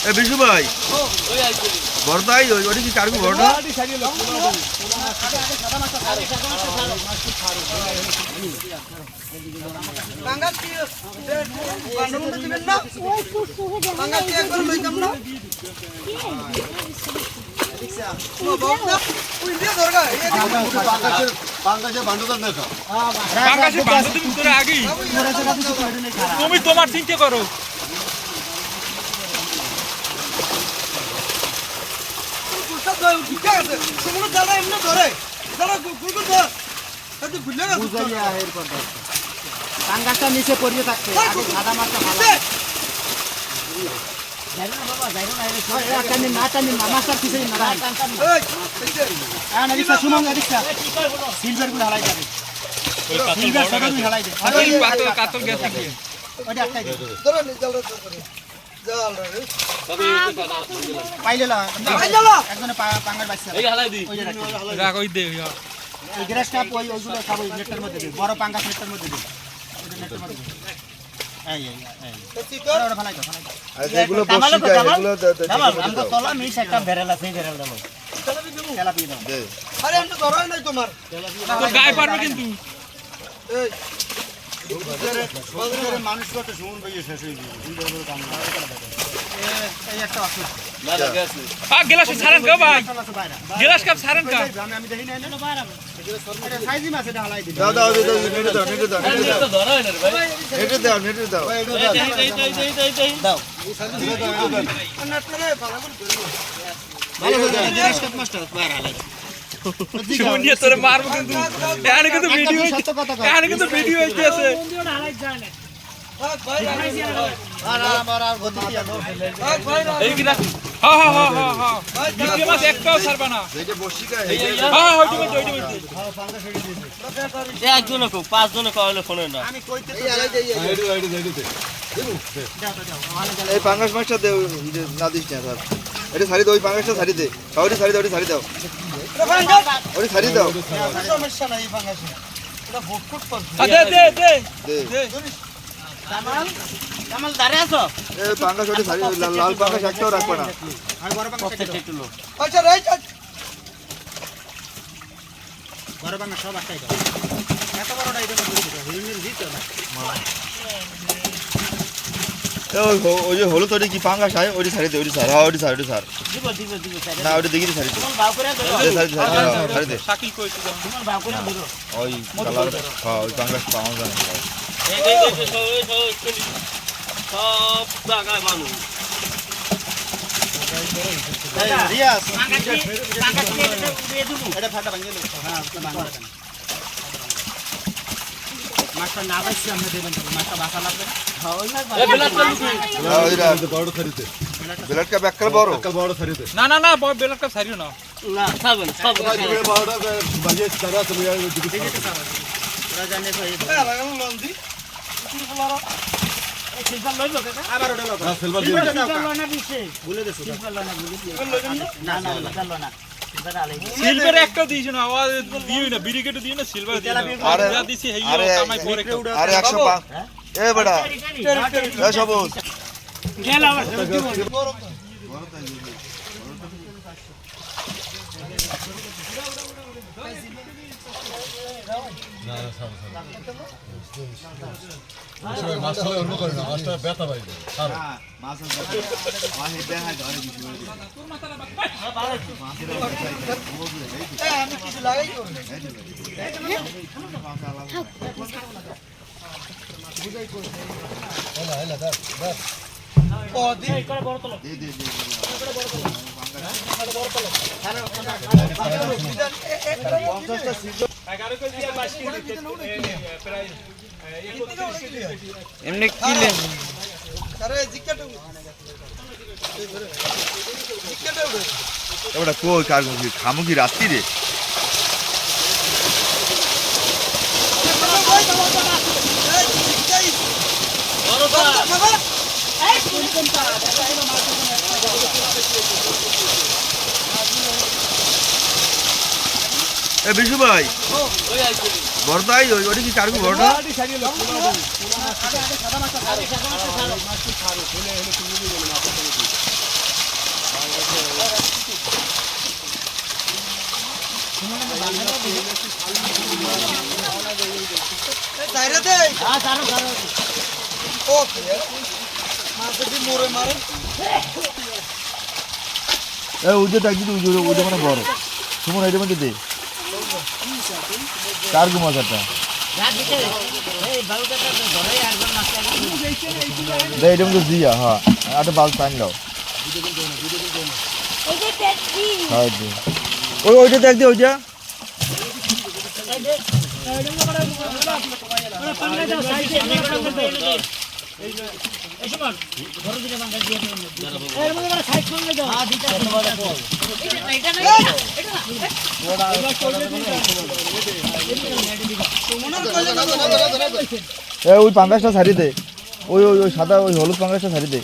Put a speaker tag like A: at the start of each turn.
A: এ বিশু ভাই। ওই ওটা কি
B: বাংলাদেশের বান্ধব দেখা
C: বাংলাদেশে আগেই তুমি তোমার
D: পাঙ্গাসটা নিচে পড়িয়ে থাকছে আগে সাদা মাছটা ভালো। সিলভারগুলো যাবে সিলভার
C: কাতল। গেছে কি ইয়া।
D: বড় পাঙ্গাস নেটের মধ্যে নেটের মধ্যে
C: গায়ে পারবে কিন্তু
D: মানুষ কত সুমন ভাই। শেষ হয়ে ভালো মাছটা বাইরে হালাই
C: সুমন নিয়ে তোরে মারবো কিন্তু এখানে কিন্তু ভিডিও
D: সত্য কথা কও
C: এখানে কিন্তু ভিডিও হইতেছে হ্যাঁ হ্যাঁ হ্যাঁ হ্যাঁ হ্যাঁ হ্যাঁ হ্যাঁ
E: একজনে কোক পাঁচজনে কইলে ফোনে না
A: এই পাঙ্গাস মাছটা দে না দিস না স্যার এটা ছাড়ি দাও ওই পাঙ্গাসটা ছাড়ি দে ওটা ছাড়ি দাও ছাড়ি দাও ওটা ছাড়ি দাও।
D: সমস্যা নাই ভাঙাছে এটা ভুটফুট করছে
C: দে দে দে।
A: দে।
C: দে
D: কামাল কামাল আছো
A: এই পাঙ্গাস ওটা ছাড়ি লাল- লাল একটাও রাখবে না।
D: আর বড় বাংলা
E: প্রত্যেকটা একটু লোক
D: বড় বাংলা সব একটাই দাও এত বড়টা এটা করে দিতে না।
A: ওই যে হলুদ ওটা কি পাঙ্গাস? হয় ওটা দে ওটা ছাড়। হ্যাঁ ওটা ছাড় ওটা
E: দিব
A: না ওটা দেখি হ্যাঁ, ওই কালার হ্যাঁ ওই পাঙ্গাস পাওয়া যায়
E: সব জায়গায় মানুষ। এটা
D: ফাটা ভাঙিয়ে হ্যাঁ মাছটা না পাইছি আমরা দেবেন মাছটা বাসা লাগবে না?
E: এই বিলাত চালু করি
A: ওইটা
B: বড় থারিতে
A: ব্লেড কাপ এক কাল বড়
B: একটা
C: না। না না বড় বেলার না
E: না খাবেন সব
B: বড়টা বাজে তারা তুমি
D: ওরা জানে তো এই
E: সিলভার লইব
D: আবার ওটা লোক।
B: সিলভার
D: সিলভারটা দাও
E: সিলভার লয় না দিছে।
D: বলে দেছো
E: সিলভার না বলে দিয়ে না না সিলভার না। সিলভার
C: একটা দিছ না আওয়াজ দিও না ব্রিগেড দিও না সিলভার দিও
A: আরে
C: দিছি হেই কামাই পরে
A: আরে একশো পাঁচ এ বেটা এ সবুজ।
E: গেল আবার।
B: মাছটা অন্য করে না মাছটা ব্যথা পাইবে আর
C: এমনি কিলে।
A: এবারে কই কার খামু রাত্রি রে। এ বিশু ভাই। ভরতাই ওই ওটি কি চারকু ভরটা চাইরে দেখ দিদি উজে উজে মানে বড় সুমন এটা মধ্যে দে কারগু মাছটা দে এটা মধ্যে দিয়া হ্যাঁ একটা বাল টাইম দাও হ্যাঁ ওই ওইটা দেখ দে ওইটা এ ওই পাঙ্গাসটা ছাড়ি দে ওই ওই ওই সাদা ওই হলুদ পাঙ্গাসটা ছাড়ি দে